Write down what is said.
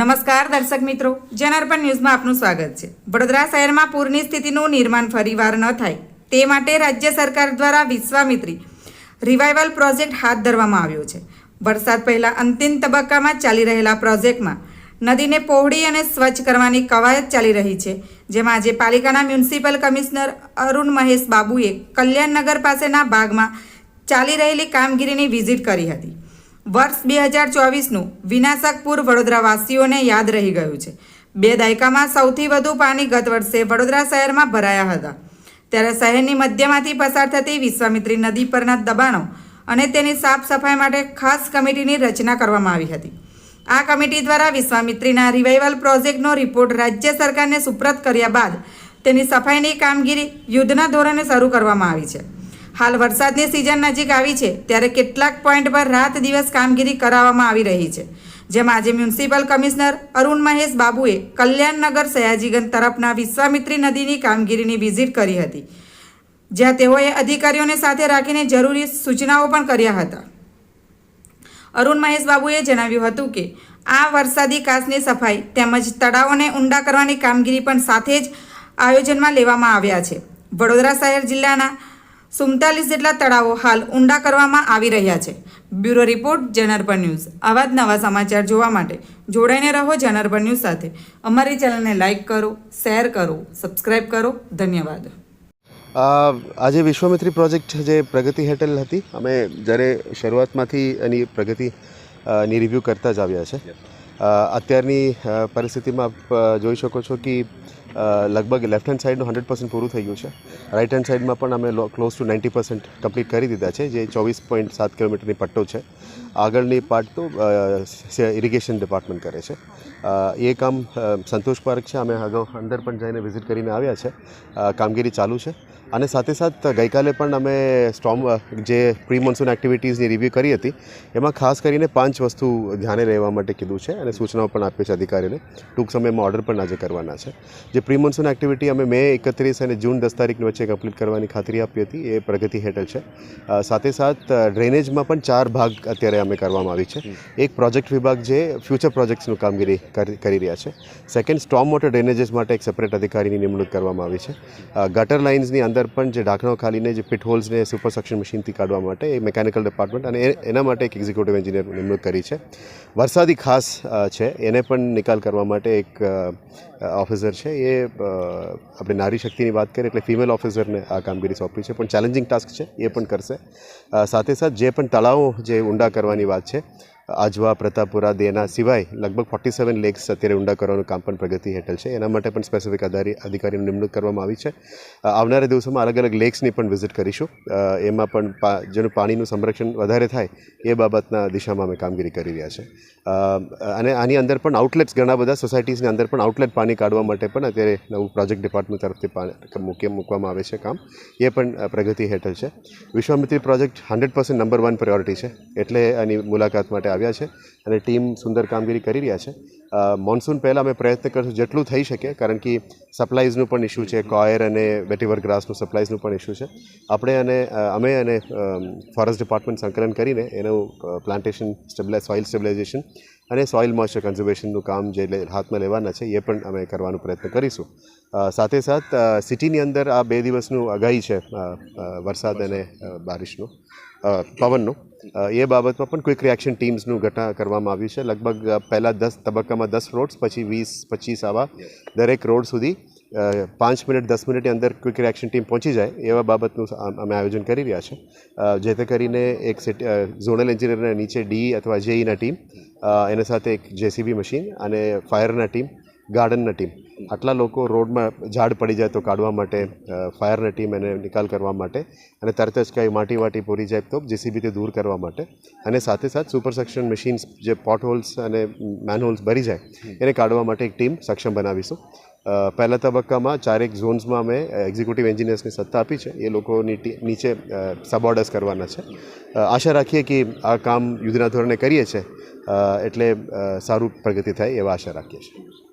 નમસ્કાર દર્શક મિત્રો જનાર્પણ ન્યૂઝમાં આપનું સ્વાગત છે. વડોદરા શહેરમાં પૂરની સ્થિતિનું નિર્માણ ફરીવાર ન થાય, તે માટે રાજ્ય સરકાર દ્વારા વિશ્વામિત્રી રિવાઇવલ પ્રોજેક્ટ હાથ ધરવામાં આવ્યો છે. વરસાદ પહેલાં અંતિમ તબક્કામાં ચાલી રહેલા પ્રોજેક્ટમાં નદીને પહોળી અને સ્વચ્છ કરવાની કવાયત ચાલી રહી છે, જેમાં આજે પાલિકાના મ્યુનિસિપલ કમિશનર અરુણ મહેશ બાબુએ કલ્યાણનગર પાસેના ભાગમાં ચાલી રહેલી કામગીરીની વિઝિટ કરી હતી. વર્ષ બે હજાર ચોવીસનું વિનાશકપુર વડોદરાવાસીઓને યાદ રહી ગયું છે. બે દાયકામાં સૌથી વધુ પાણી ગત વર્ષે વડોદરા શહેરમાં ભરાયા હતા. ત્યારે શહેરની મધ્યમાંથી પસાર થતી વિશ્વામિત્રી નદી પરના દબાણો અને તેની સાફ સફાઈ માટે ખાસ કમિટીની રચના કરવામાં આવી હતી. આ કમિટી દ્વારા વિશ્વામિત્રીના રિવાઇવલ પ્રોજેક્ટનો રિપોર્ટ રાજ્ય સરકારને સુપ્રત કર્યા બાદ તેની સફાઈની કામગીરી યુદ્ધના ધોરણે શરૂ કરવામાં આવી છે. હાલ વરસાદની સિઝન નજીક આવી છે, ત્યારે કેટલાક પોઈન્ટ પર રાત દિવસ કામગીરી કરાવવામાં આવી રહી છે. જેમાં આજે મ્યુનિસિપલ કમિશનર અરુણ મહેશ બાબુએ કલ્યાણનગર સયાજીગંજ તરફના વિશ્વામિત્રી નદીની કામગીરીની વિઝિટ કરી હતી, જ્યાં તેઓએ અધિકારીઓને સાથે રાખીને જરૂરી સૂચનાઓ પણ કર્યા હતા. અરુણ મહેશ બાબુએ જણાવ્યું હતું કે, આ વરસાદી કાચની સફાઈ તેમજ તળાવોને ઊંડા કરવાની કામગીરી પણ સાથે જ આયોજનમાં લેવામાં આવ્યા છે. વડોદરા શહેર જિલ્લાના સુડતાલીસ જેટલા તળાવો હાલ ઊંડા કરવામાં આવી રહ્યા છે. બ્યુરો રિપોર્ટ જનરપર ન્યૂઝ. આવા જ નવા સમાચાર જોવા માટે જોડાઈને રહો જનરપર ન્યૂઝ સાથે. અમારી ચેનલને લાઇક કરો, શેર કરો સબસ્ક્રાઈબ કરો. ધન્યવાદ. આજે વિશ્વામિત્રી પ્રોજેક્ટ જે પ્રગતિ હેઠળ હતી, અમે જ્યારે શરૂઆતમાંથી એની પ્રગતિ ની રિવ્યૂ કરતા જ આવ્યા છે. અત્યારની પરિસ્થિતિમાં જોઈ શકો છો કે લગભગ લેફ્ટ હેન્ડ સાઈડનું હંડ્રેડ પર્સન્ટ પૂરું થઈ ગયું છે. રાઇટ હેન્ડ સાઈડમાં પણ અમે close to ninety percent complete કરી દીધા છે, જે ચોવીસ પોઈન્ટ સાત કિલોમીટરની પટ્ટો છે. આગળની પાર્ટ તો ઇરિગેશન ડિપાર્ટમેન્ટ કરે છે. એ કામ સંતોષ પાર્ક છે. અમે અગાઉ અંદર પણ જઈને વિઝિટ કરીને આવ્યા છે. કામગીરી ચાલુ છે. અને સાથે સાથ ગઈકાલે પણ અમે સ્ટોમ જે પ્રી મોન્સૂન એક્ટિવિટીઝની રિવ્યૂ કરી હતી એમાં ખાસ કરીને પાંચ વસ્તુ ધ્યાને રહેવા માટે કીધું છે અને સૂચનાઓ પણ આપી છે અધિકારીને ટૂંક સમયમાં ઓર્ડર પણ આજે કરવાના છે. જે પ્રી મોન્સૂન એક્ટિવિટી અમે મે એકત્રીસ અને જૂન દસ તારીખની વચ્ચે કમ્પ્લીટ કરવાની ખાતરી આપી હતી. એ પ્રગતિ હેઠળ છે. સાથે સાથ ડ્રેનેજમાં પણ ચાર ભાગ અત્યારે અમે કરવામાં આવી છે. એક પ્રોજેક્ટ વિભાગ જે ફ્યુચર પ્રોજેક્ટ્સનું કામગીરી કરી રહ્યા છે. સેકન્ડ સ્ટોમ વોટર ડ્રેનેજીસ માટે એક સેપરેટ અધિકારીની નિમણૂક કરવામાં આવી છે. ગટર લાઇન્સની અંદર પણ જે ઢાંકણાઓ ખાલીને જે પિટ હોલ્સને સુપર સક્શન મશીનથી કાઢવા માટે એ મેકેનિકલ ડિપાર્ટમેન્ટ અને એના માટે એક એક્ઝિક્યુટિવ એન્જિનિયર નિમણૂક કરી છે. વરસાદી ખાસ છે. એને પણ નિકાલ કરવા માટે એક ઓફિસર છે. એ આપણે નારી શક્તિની વાત કરીએ એટલે ફિમેલ ઓફિસરને આ કામગીરી સોંપી છે. પણ ચેલેન્જિંગ ટાસ્ક છે. એ પણ કરશે. સાથે સાથ જે પણ તળાવો જે ઊંડા કરવાની વાત છે આજવા, પ્રતાપપુરા, દેના સિવાય લગભગ ફોર્ટી સેવન લેક્સ અત્યારે ઊંડા કરવાનું કામ પણ પ્રગતિ હેઠળ છે. એના માટે પણ સ્પેસિફિક આધારી અધિકારીની નિમણૂક કરવામાં આવી છે. આવનારા દિવસોમાં અલગ અલગ લેક્સની પણ વિઝિટ કરીશું. એમાં પણ જેનું પાણીનું સંરક્ષણ વધારે થાય એ બાબતના દિશામાં અમે કામગીરી કરી રહ્યા છે. અને આની અંદર પણ આઉટલેટ્સ ઘણા બધા સોસાયટીઝની અંદર પણ આઉટલેટ પાણી કાઢવા માટે પણ અત્યારે નવું પ્રોજેક્ટ ડિપાર્ટમેન્ટ તરફથી મૂકી, મૂકવામાં આવે છે કામ. એ પણ પ્રગતિ હેઠળ છે. Vishwamitri project hundred percent number one priority છે. એટલે આની મુલાકાત માટે આવ્યા છે અને ટીમ સુંદર કામગીરી કરી રહ્યા છે. મોન્સૂન પહેલાં અમે પ્રયત્ન કરશું જેટલું થઈ શકે, કારણ કે સપ્લાઈઝનું પણ ઇસ્યુ છે કોયર અને વેટીવર ગ્રાસનું સપ્લાઈઝનું પણ ઇસ્યુ છે. આપણે અને અમે અને ફોરેસ્ટ ડિપાર્ટમેન્ટ સંકલન કરીને એનું પ્લાન્ટેશન સ્ટેબિલાઇઝ સોઇલ સ્ટેબિલાઇઝેશન અને સોઇલ મોઇસ્ચર કન્ઝર્વેશનનું કામ જે હાથમાં લેવાના છે, એ પણ અમે કરવાનો પ્રયત્ન કરીશું. સાથે સાથ સિટીની અંદર આ બે દિવસનું આગાહી છે વરસાદ અને બારિશનું પવનનું. એ બાબતમાં પણ ક્વિક રિએક્શન ટીમ્સનું ઘટના કરવામાં આવ્યું છે. લગભગ પહેલાં દસ તબક્કામાં દસ રોડ્સ પછી વીસ પચીસ આવા દરેક રોડ સુધી પાંચ મિનિટ દસ મિનિટની અંદર ક્વિક રિએક્શન ટીમ પહોંચી જાય એવા બાબતનું અમે આયોજન કરી રહ્યા છે. જેથી કરીને એક ઝોનલ એન્જિનિયરના નીચે ડી અથવા જેઈના ટીમ અ, એના સાથે એક જેસીબી મશીન અને ફાયરના ટીમ ગાર્ડનના ટીમ આટલા લોકો રોડમાં ઝાડ પડી જાય તો કાઢવા માટે ફાયરની ટીમ એને નિકાલ કરવા માટે અને તરત જ કંઈ માટી વાટી પૂરી જાય તો જેસીબીથી દૂર કરવા માટે. અને સાથે સાથે સુપર સેક્શન મશીન્સ જે પોટ હોલ્સ અને મેનહોલ્સ ભરી જાય એને કાઢવા માટે એક ટીમ સક્ષમ બનાવીશું. પહેલા તબક્કામાં ચારેક ઝોન્સમાં અમે એક્ઝિક્યુટિવ એન્જિનિયર્સની સત્તા આપી છે. એ લોકોની ટી- નીચે સબઓર્ડર્સ કરવાના છે. આશા રાખીએ કે આ કામ યુદ્ધના ધોરણે કરીએ છીએ એટલે સારું પ્રગતિ થાય એવા આશા રાખીએ છીએ.